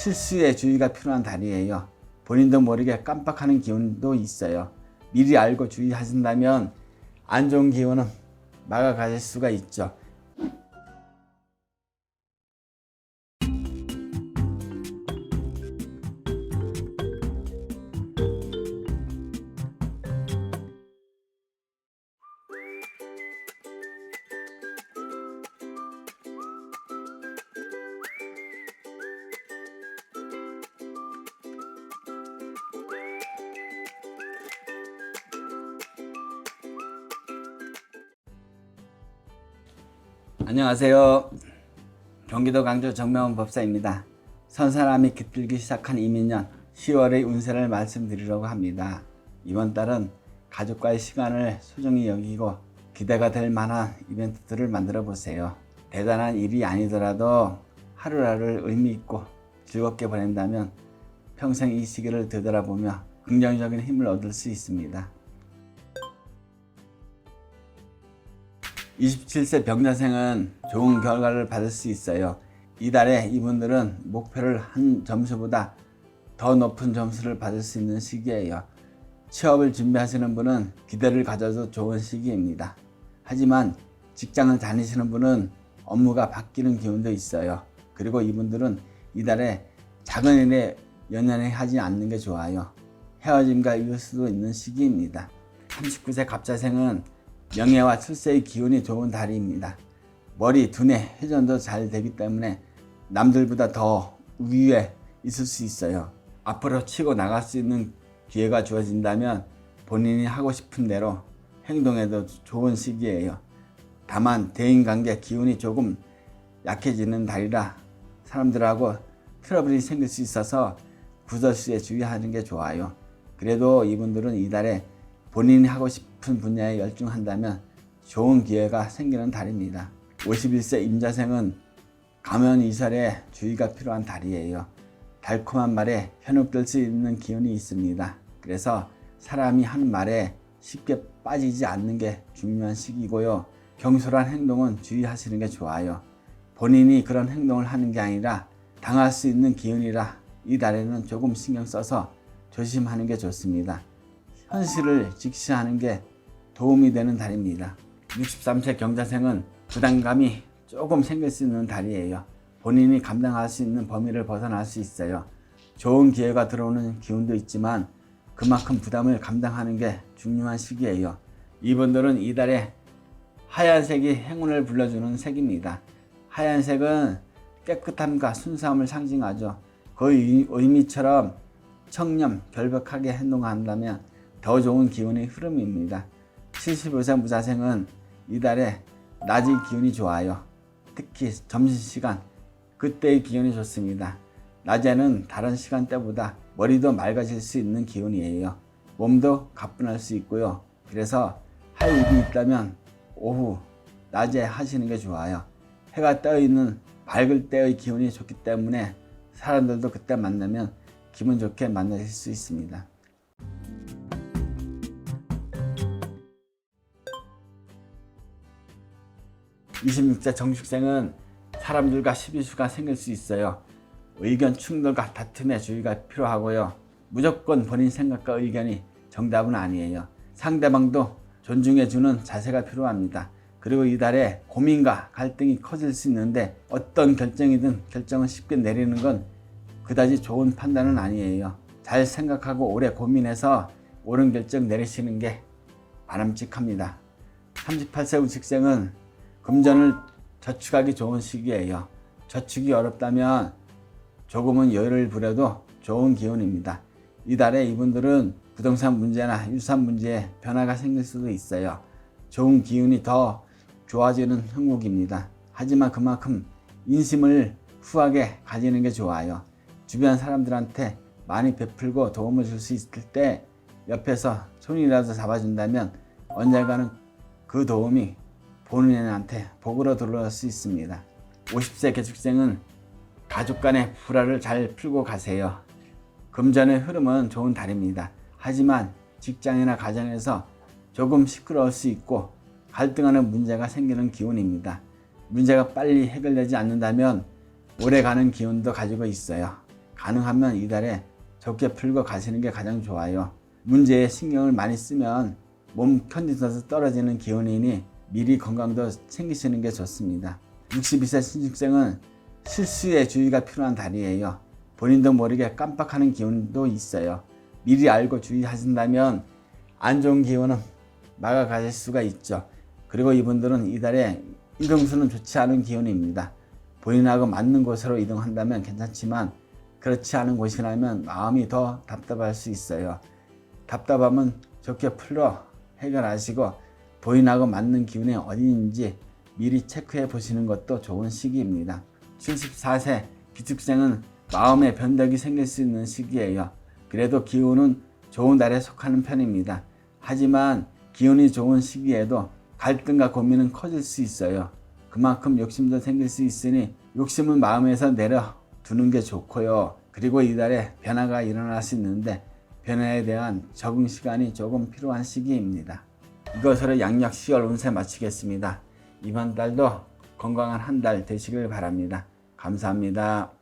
실수에 주의가 필요한 달이에요. 본인도 모르게 깜빡하는 기운도 있어요. 미리 알고 주의하신다면 안 좋은 기운은 막아가실 수가 있죠. 안녕하세요. 경기도 강주 정명원 법사입니다. 선사람이 깃들기 시작한 이민년 10월의 운세를 말씀드리려고 합니다. 이번 달은 가족과의 시간을 소중히 여기고 기대가 될 만한 이벤트들을 만들어 보세요. 대단한 일이 아니더라도 하루하루를 의미 있고 즐겁게 보낸다면 평생 이 시기를 되돌아보며 긍정적인 힘을 얻을 수 있습니다. 27세 병자생은 좋은 결과를 받을 수 있어요. 이달에 이분들은 목표를 한 점수보다 더 높은 점수를 받을 수 있는 시기예요. 취업을 준비하시는 분은 기대를 가져도 좋은 시기입니다. 하지만 직장을 다니시는 분은 업무가 바뀌는 기운도 있어요. 그리고 이분들은 이달에 작은 일에 연연하지 않는 게 좋아요. 헤어짐과 이을 수도 있는 시기입니다. 39세 갑자생은 명예와 출세의 기운이 좋은 달입니다. 머리, 두뇌, 회전도 잘 되기 때문에 남들보다 더 위에 있을 수 있어요. 앞으로 치고 나갈 수 있는 기회가 주어진다면 본인이 하고 싶은 대로 행동해도 좋은 시기예요. 다만 대인관계 기운이 조금 약해지는 달이라 사람들하고 트러블이 생길 수 있어서 구설수에 주의하는 게 좋아요. 그래도 이분들은 이달에 본인이 하고 싶은 분야에 열중한다면 좋은 기회가 생기는 달입니다. 51세 임자생은 가면 이설에 주의가 필요한 달이에요. 달콤한 말에 현혹될 수 있는 기운이 있습니다. 그래서 사람이 하는 말에 쉽게 빠지지 않는 게 중요한 시기고요. 경솔한 행동은 주의하시는 게 좋아요. 본인이 그런 행동을 하는 게 아니라 당할 수 있는 기운이라 이 달에는 조금 신경 써서 조심하는 게 좋습니다. 현실을 직시하는 게 도움이 되는 달입니다. 63세 경자생은 부담감이 조금 생길 수 있는 달이에요. 본인이 감당할 수 있는 범위를 벗어날 수 있어요. 좋은 기회가 들어오는 기운도 있지만 그만큼 부담을 감당하는 게 중요한 시기예요. 이분들은 이달에 하얀색이 행운을 불러주는 색입니다. 하얀색은 깨끗함과 순수함을 상징하죠. 그 의미처럼 청렴, 결백하게 행동한다면 더 좋은 기운의 흐름입니다. 75세 무자생은 이달에 낮의 기운이 좋아요. 특히 점심시간, 그때의 기운이 좋습니다. 낮에는 다른 시간대보다 머리도 맑아질 수 있는 기운이에요. 몸도 가뿐할 수 있고요. 그래서 할 일이 있다면 오후, 낮에 하시는 게 좋아요. 해가 떠 있는 밝을 때의 기운이 좋기 때문에 사람들도 그때 만나면 기분 좋게 만나실 수 있습니다. 26세 정식생은 사람들과 시비수가 생길 수 있어요. 의견 충돌과 다툼에 주의가 필요하고요. 무조건 본인 생각과 의견이 정답은 아니에요. 상대방도 존중해주는 자세가 필요합니다. 그리고 이달에 고민과 갈등이 커질 수 있는데 어떤 결정이든 결정을 쉽게 내리는 건 그다지 좋은 판단은 아니에요. 잘 생각하고 오래 고민해서 옳은 결정 내리시는 게 바람직합니다. 38세 우식생은 금전을 저축하기 좋은 시기예요. 저축이 어렵다면 조금은 여유를 부려도 좋은 기운입니다. 이달에 이분들은 부동산 문제나 유산 문제에 변화가 생길 수도 있어요. 좋은 기운이 더 좋아지는 형국입니다. 하지만 그만큼 인심을 후하게 가지는 게 좋아요. 주변 사람들한테 많이 베풀고 도움을 줄 수 있을 때 옆에서 손이라도 잡아준다면 언젠가는 그 도움이 본인한테 복으로 돌아올 수 있습니다. 50세 개축생은 가족 간의 불화를 잘 풀고 가세요. 금전의 흐름은 좋은 달입니다. 하지만 직장이나 가정에서 조금 시끄러울 수 있고 갈등하는 문제가 생기는 기운입니다. 문제가 빨리 해결되지 않는다면 오래가는 기운도 가지고 있어요. 가능하면 이달에 적게 풀고 가시는 게 가장 좋아요. 문제에 신경을 많이 쓰면 몸 컨디션에서 떨어지는 기운이니 미리 건강도 챙기시는 게 좋습니다. 62세 신축생은 실수에 주의가 필요한 달이에요. 본인도 모르게 깜빡하는 기운도 있어요. 미리 알고 주의하신다면 안 좋은 기운은 막아가실 수가 있죠. 그리고 이분들은 이달에 이동수는 좋지 않은 기운입니다. 본인하고 맞는 곳으로 이동한다면 괜찮지만 그렇지 않은 곳이라면 마음이 더 답답할 수 있어요. 답답함은 좋게 풀어 해결하시고 본인하고 맞는 기운이 어디인지 미리 체크해 보시는 것도 좋은 시기입니다. 74세 기축생은 마음의 변덕이 생길 수 있는 시기예요. 그래도 기운은 좋은 달에 속하는 편입니다. 하지만 기운이 좋은 시기에도 갈등과 고민은 커질 수 있어요. 그만큼 욕심도 생길 수 있으니 욕심은 마음에서 내려두는 게 좋고요. 그리고 이달에 변화가 일어날 수 있는데 변화에 대한 적응 시간이 조금 필요한 시기입니다. 이것으로 양력 10월 운세 마치겠습니다. 이번 달도 건강한 한 달 되시길 바랍니다. 감사합니다.